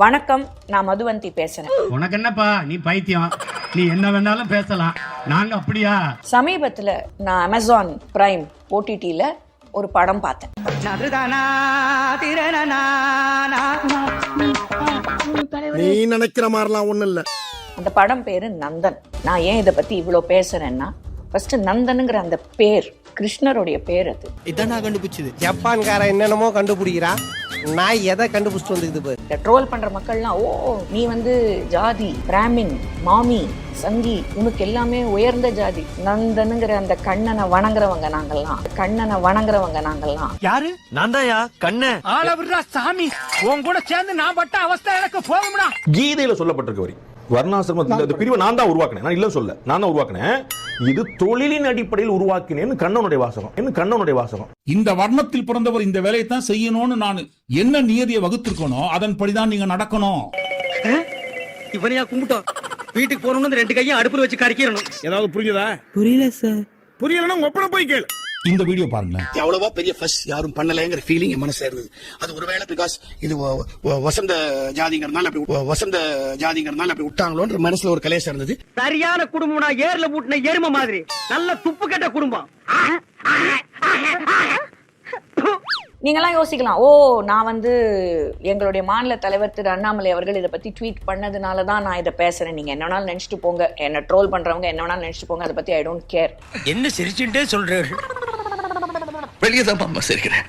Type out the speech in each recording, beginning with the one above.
வணக்கம் நான் மதுவந்தி பேசுறேன். உனக்கு என்னப்பா நீ பைத்தியம். நீ என்ன வேணாலும் பேசலாம். நாங்க அப்படியா? சமீபத்துல நான் அமேசான் பிரைம் ஓடிடியில் ஒரு படம் பார்த்தேன். நீ நினைக்கிற மாதிரிலாம் ஒண்ணும் இல்ல. அந்த படம் பேரு நந்தன். நான் ஏன் இதை பத்தி இவ்வளோ பேசுறேன்னா ஃபர்ஸ்ட் நந்தனுங்கிற அந்த பேர் கிருஷ்ணருடைய பேர் அது. இதான் நான் கண்டுபிடிச்சது. ஜப்பான்காரன் என்னென்னமோ கண்டுபிடிக்கிறான். நான் எதை கண்டுபிடிச்சிட்டு வந்துக்குது பாரு. ட்ரோல் பண்ற மக்கள்லாம் ஓ நீ வந்து ஜாதி பிராமின் மாமி சங்கி உனக்கு எல்லாமே உயர்ந்த ஜாதி. நந்தனுங்கிற அந்த கண்ணனை வணங்குறவங்க நாங்கெல்லாம் கண்ணனை வணங்குறவங்க நாங்கெல்லாம் யாரு? நான் தான்யா கண்ணன் ஆள விடுறா சாமி. உன் கூட சேர்ந்து நான் பட்ட அவஸ்தை எனக்கு போகும்டா கீதையில சொல்லப்பட்டிருக்க வரி. வர்ணாசிரமத்தில் இந்த பிரிவை நான் தான் உருவாக்கினேன். நான் இல்ல சொல்ல நான் தான் உருவாக்கினேன். இது தொழிலின் அடிப்படையில் உருவாக்கினேன்னு கண்ணனுடைய வாசகம். என்ன கண்ணனுடைய வாசகம்? இந்த வர்ணத்தில் பிறந்தவர் இந்த வேலையை தான் செய்யணும்னு நான் என்ன நியதியை வகுத்திருக்கணும் அதன்படிதான் நீங்க நடக்கணும். இவனையா கும்பிட்டோம்? வீட்டுக்கு போறோம்னு ரெண்டு கையும் அடுப்புல வச்சு கறிக்கிறணும் ஏதாவது புரியுதா புரியல சார் புரியலன்னா ஒப்பனை போய் கேளு. இந்த வீடியோ பாருங்க. எவ்வளவோ பெரிய ஃபஸ் யாரும் பண்ணலைங்கிற ஃபீலிங் என் மனசுல இருந்தது. அது ஒருவேளை பிகாஸ் இது வசந்த ஜாதிங்கிறதுனால அப்படி வசந்த ஜாதிங்கிறதுனால அப்படி விட்டாங்களோன்ற மனசுல ஒரு கலேசம் இருந்தது. சரியான குடும்பம்னா ஏர்ல பூட்டின எரும மாதிரி. நல்ல துப்பு கெட்ட குடும்பம். நீங்களாம் யோசிக்கலாம். ஓ நான் வந்து எங்களுடைய மாநில தலைவர் திரு அண்ணாமலை அவர்கள் இதை பத்தி ட்வீட் பண்ணதுனால தான் நான் இதை பேசுறேன். நீங்க என்ன வேணாலும் நினைச்சிட்டு போங்க. என்ன ட்ரோல் பண்றவங்க என்ன வேணாலும் நினைச்சிட்டு போங்க. அதை பத்தி ஐ டோன்ட் கேர் என்ன சிரிச்சுட்டே சொல்றாரு வெளியே தான் அம்மா சிரிக்கிறேன்.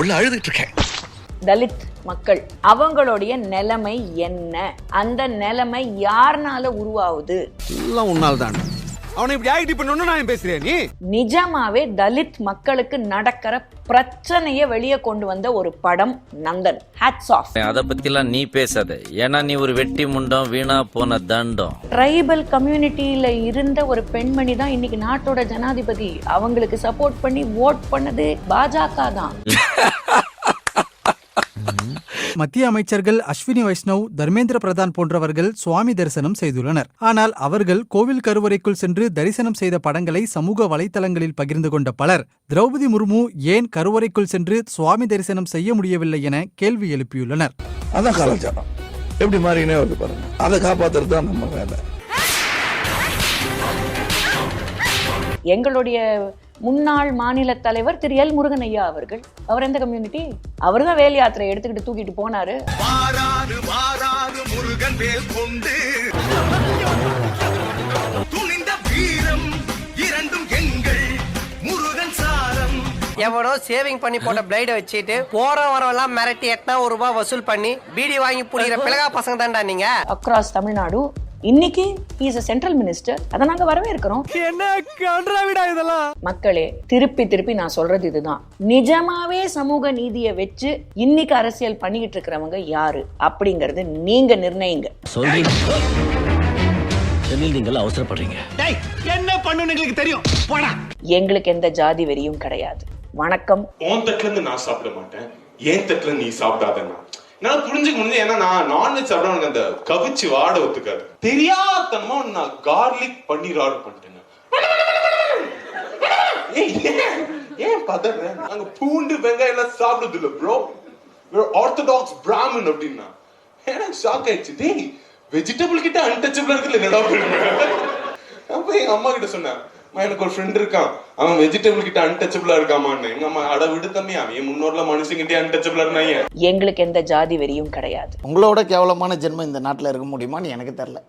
உள்ள அழுதுட்டு இருக்கேன். தலித் மக்கள் அவங்களுடைய நிலைமை என்ன? அந்த நிலைமை யாருனால உருவாகுது? எல்லாம் உன்னால் தான் அவனை இப்படி ஆக்டி பண்ணணும் நான் பேசுறேன் நீ? நிஜமாவே தலித் மக்களுக்கு நடக்கிற பிரச்சனையை வெளியே கொண்டு வந்த ஒரு படம் நந்தன். ஹேட்ஸ் ஆஃப் அத பத்திலாம் நீ பேசாத. ஏன்னா நீ ஒரு வெட்டி முண்டம் வீணா போன தண்டம். ட்ரைபல் கம்யூனிட்டியில இருந்த ஒரு பெண்மணி தான் இன்னைக்கு நாட்டோட ஜனாதிபதி. அவங்களுக்கு சப்போர்ட் பண்ணி ஓட் பண்ணது பாஜக தான். மத்திய அமைச்சர்கள் அஸ்வினி வைஷ்ணவ் தர்மேந்திர பிரதான் போன்றவர்கள் சுவாமி தரிசனம் செய்துள்ளனர். ஆனால் அவர்கள் கோவில் கருவறைக்குள் சென்று தரிசனம் செய்த படங்களை சமூக வலைத்தளங்களில் பகிர்ந்து கொண்ட பலர் திரௌபதி முர்மு ஏன் கருவறைக்குள் சென்று சுவாமி தரிசனம் செய்ய முடியவில்லை என கேள்வி எழுப்பியுள்ளனர். அதான் கலாச்சாரம். எப்படி மாறினே வருது பாருங்க. அதை காப்பாத்துறது தான் நம்ம வேலை. எங்களுடைய முன்னாள் மாநில தலைவர் திரு எல் முருகன் ஐயா அவர்கள். அவர் எந்த கம்யூனிட்டி அவர் தான் வேல் யாத்திரை எடுத்துக்கிட்டு தூக்கிட்டு போனாரு. மாறாறு மாறாறு முருகன் வேல் கொண்டு. துணிந்த வீரம் இரண்டும் எங்கள் முருகன் சாரம். எவனோ சேவிங் பண்ணி போட்ட பிளைட வச்சுட்டு போற வரவெல்லாம் மிரட்டி எட்டனா ஒரு ரூபாய் வசூல் பண்ணி பீடி வாங்கி புடிக்கிற பிளகா பசங்க தான்டா நீங்க. அக்ராஸ் தமிழ்நாடு இன்னைக்கு இஸ் அ சென்ட்ரல் மினிஸ்டர் அதை நாங்க வரவேற்கிறோம். இதெல்லாம்? மக்களே திருப்பி திருப்பி நான் சொல்றது இதுதான். நிஜமாவே சமூக நீதியை வச்சு இன்னைக்கு அரசியல் பண்ணிக்கிட்டு இருக்கிறவங்க யாரு? அப்படிங்கறது நீங்க நிர்ணயிங்க. நீங்கள் அவசரப்படுறீங்க. என்ன பண்ணுன்னு எங்களுக்கு தெரியும். போடா. எங்களுக்கு எந்த ஜாதி வெறியும் கிடையாது. வணக்கம். தட்டுல நான் சாப்பிட மாட்டேன். என் தட்டுல நீ சாப்பிடாதன்னா நான் புரிஞ்சுக்க முடிஞ்சு ஏன்னா நான் நான்வெஜ் சாப்பிட எனக்கு அந்த கவிச்சு வாட ஒத்துக்காது. தெரியாதனமா நான் கார்லிக் பன்னீர் ஆர்டர் பண்ணிட்டேன் ஏன் ஏன் பதற? நாங்க பூண்டு வெங்காயம் எல்லாம் சாப்பிடுறது இல்ல ப்ரோ ஆர்த்தடாக்ஸ் பிராமன் அப்படின்னா. எனக்கு ஷாக் ஆயிடுச்சு. டேய் வெஜிடபிள் கிட்ட அன்டச்சபிள் இருக்குல்ல என்னடா நான் போய் எங்க அம்மா கிட்ட சொன்னேன். எனக்கு ஒரு ஃப்ரெண்ட் இருக்கான். அவன் வெஜிடபிள் கிட்ட அன்டச்சபிளா இருக்காமான்னு. எங்க அம்மா அட விடு தம்பி அவன் முன்னோர்ல மனுஷங்கிட்டே அன்டச்சபிளா இருந்தாங்க எங்களுக்கு எந்த ஜாதி வெறியும் கிடையாது. உங்களோட கேவலமான ஜென்மம் இந்த நாட்டுல இருக்க முடியுமான்னு எனக்கு தெரியல.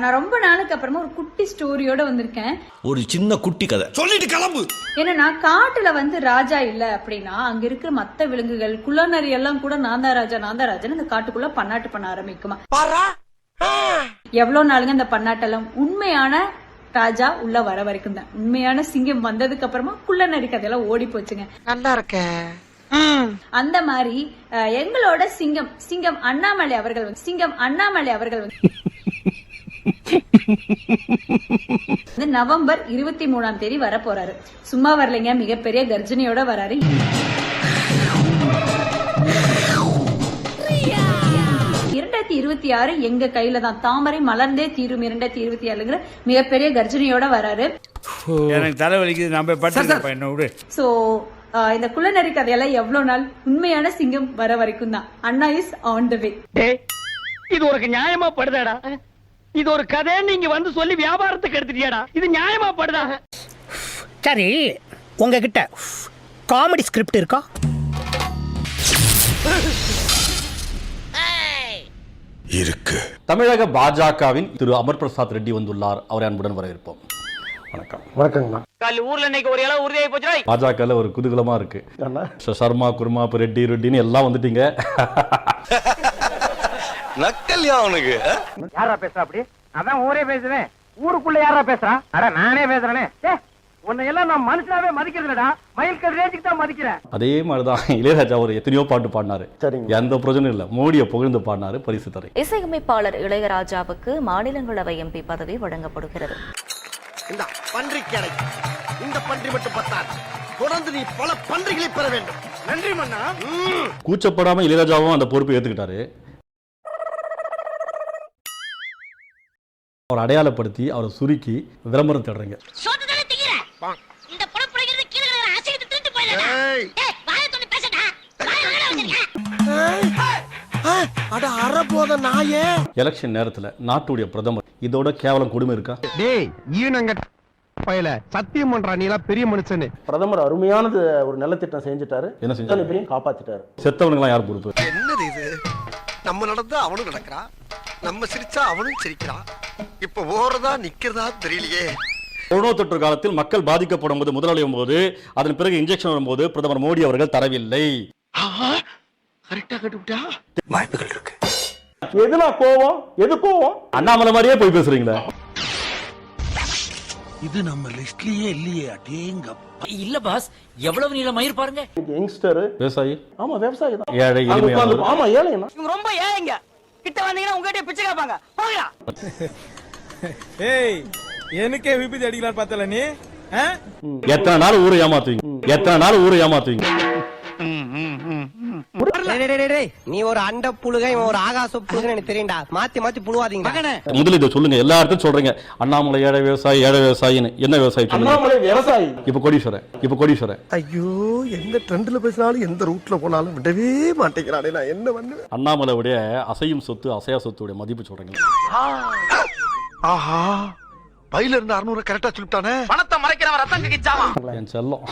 நான் ரொம்ப நாளுக்கு அப்புறமா ஒரு குட்டி ஸ்டோரியோட வந்திருக்கேன். ஒரு சின்ன குட்டி கதை. சொல்லிட்டு கிளம்பு. என்னன்னா காட்டுல வந்து ராஜா இல்ல அப்படின்னா அங்க இருக்கிற மத்த விலங்குகள் குள்ளநரி எல்லாம் கூட நான் தான் ராஜா நான் தான் ராஜான்னு இந்த காட்டுக்குள்ள பன்னாட்டு பண்ண ஆரம்பிக்குமா. எவ்வளவு நாளுங்க இந்த பன்னாட்டெல்லாம் உண்மையான ராஜா உள்ள வர வரைக்கும் தான். உண்மையான சிங்கம் வந்ததுக்கு அப்புறமா குள்ளநரி கதையெல்லாம் ஓடி போச்சுங்க. நல்லா இருக்க. அந்த மாதிரி எங்களோட சிங்கம் சிங்கம் அண்ணாமலை அவர்கள் வந்து சிங்கம் அண்ணாமலை அவர்கள் வந்து வந்து நவம்பர் இருபத்தி மூணாம் தேதி வர போறாரு சும்மா வரலைங்க மிகப்பெரிய கர்ஜனையோட வராரு. இருபத்தி ஆறு எங்க கையில தான். தாமரை மலர்ந்தே தீரும் இரண்டாயிரத்தி இருபத்தி ஆறுங்கிற மிகப்பெரிய கர்ஜனையோட வராரு. எனக்கு தலை வலிக்குது. நம்ம பட்டு என்ன விடு. சோ ஆஹ் இந்த குள்ளநரி கதையெல்லாம் எவ்வளவு நாள் உண்மையான சிங்கம் வர வரைக்கும் தான். அண்ணா இஸ் ஆன் த வே இது உனக்கு நியாயமா படுதாடா? இது ஒரு கதை நீங்க வந்து சொல்லி வியாபாரத்துக்கு எடுத்துட்டியாடா? இது நியாயமா படுதா? சரி உங்ககிட்ட காமெடி ஸ்கிரிப்ட் இருக்கா? இருக்கு. தமிழக பாஜகவின் திரு அமர் பிரசாத் ரெட்டி வந்துள்ளார். அவரை அன்புடன் வரவேற்போம். வணக்கம். வணக்கங்கண்ணா. கல் ஊர்ல இன்னைக்கு ஒரு இளவு உறுதியாகி போச்சுடா. பாஜகல ஒரு குதூகலமா இருக்கு. ச- சர்மா குருமா ரெட்டி ரெட்டின்னு எல்லாம் வந்துட்டீங்க. நக்கல்யா அவனுக்கு யாரா பேசுறா அப்படி? அதான் ஊரே பேசுவேன். ஊருக்குள்ள யாரா பேசுறா? அட நானே பேசுறேனே. உன்னை எல்லாம் நான் மனுஷனாவே மதிக்கிறதுலடா மயில் கல் ரேஞ்சுக்கு தான் மதிக்கிறேன். அதே மாதிரிதான் இளையராஜா ஒரு எத்தனையோ பாட்டு பாடினாரு. எந்த பிரச்சனையும் இல்ல. மோடியை புகழ்ந்து பாடினாரு பரிசு தரை. இசையமைப்பாளர் இளையராஜாவுக்கு மாநிலங்களவை எம்பி பதவி வழங்கப்படுகிறது. இந்த பன்றி கடை இந்த பன்றி மட்டும் பத்தாது. தொடர்ந்து நீ பல பன்றிகளை பெற வேண்டும். நன்றி மன்னா. கூச்சப்படாம இளையராஜாவும் அந்த பொறுப்பை ஏத்துக்கிட்டாரு. அவர் அடையாளப்படுத்தி அவரை சுருக்கி விளம்பரம் தேடுறீங்க. அட அற போத நாயே. எலெக்ஷன் நேரத்துல நாட்டுடைய பிரதமர் இதோட கேவலம் கொடுமை இருக்கா? டேய் ஈனங்க பயல சத்தியம் பண்றா நீ எல்லாம் பெரிய மனுஷனு பிரதமர் அருமையானது ஒரு நலத்திட்டம் செஞ்சுட்டாரு. என்ன செஞ்சாரு? பேரையும் காப்பாத்திட்டாரு. செத்தவனுங்களாம் யார் பொறுப்பு? என்னது இது? நம்ம நடந்தா அவனும் நடக்கிறான். நம்ம சிரிச்சா அவனும் சிரிக்கிறான். இப்ப ஓடுறதா நிக்கிறதா தெரியலையே. கொரோனா தொற்று காலத்தில் மக்கள் பாதிக்கப்படும் போது முதலாளியும் போது அதன் பிறகு இன்ஜெக்ஷன் வரும்போது பிரதமர் மோடி அவர்கள் தரவில்லை. வாய்ப்புகள் இருக்கு. எதுனா கோவம்? எது கோவம்? அண்ணாமலை மாதிரியே போய் பேசுறீங்களே. இது நம்ம லிஸ்ட்லயே இல்லையே அடேங்க இல்ல பாஸ் எவ்வளவு நீள மயிர் பாருங்க. யங்ஸ்டர் விவசாயி? ஆமா விவசாயி தான். ஏழை எளிமையானவர். ஆமா ஏழைங்க இவங்க ரொம்ப ஏங்க கிட்ட வந்தீங்கன்னா உங்ககிட்ட பிச்சை கேட்பாங்க. போங்கடா. ஏய் எனக்கே விபத்து அடிக்கலாம் பார்த்தல நீ? எத்தனை நாள் ஊரை ஏமாத்துவீங்க? எத்தனை நாள் ஊரை ஏமாத்துவீங்க? நீ ஒரு அண்ட புழுக இவன் ஒரு ஆகாச புழுகன்னு எனக்கு தெரியும்டா. மாத்தி மாத்தி புழுவாதீங்க முதல்ல இதை சொல்லுங்க. எல்லா இடத்தையும் சொல்றீங்க. அண்ணாமலை ஏழை விவசாயி ஏழை விவசாயின்னு. என்ன விவசாயி சொல்லுங்க? அண்ணாமலை விவசாயி. இப்ப கோடீஸ்வரன் இப்ப கோடீஸ்வரன் ஐயோ எந்த ட்ரெண்ட்ல பேசினாலும் எந்த ரூட்ல போனாலும் விடவே மாட்டேங்கிறானே. நான் என்ன பண்ணுவேன்? அண்ணாமலையுடைய அசையும் சொத்து அசையா சொத்துடைய மதிப்பு சொல்றீங்க. ஆஹா. பையில இருந்து அறுநூறு கரெக்டா சொல்லிட்டானே? பணத்தை மறைக்கிறவன் ரத்தம் கிச்சாமா என் செல்லம்.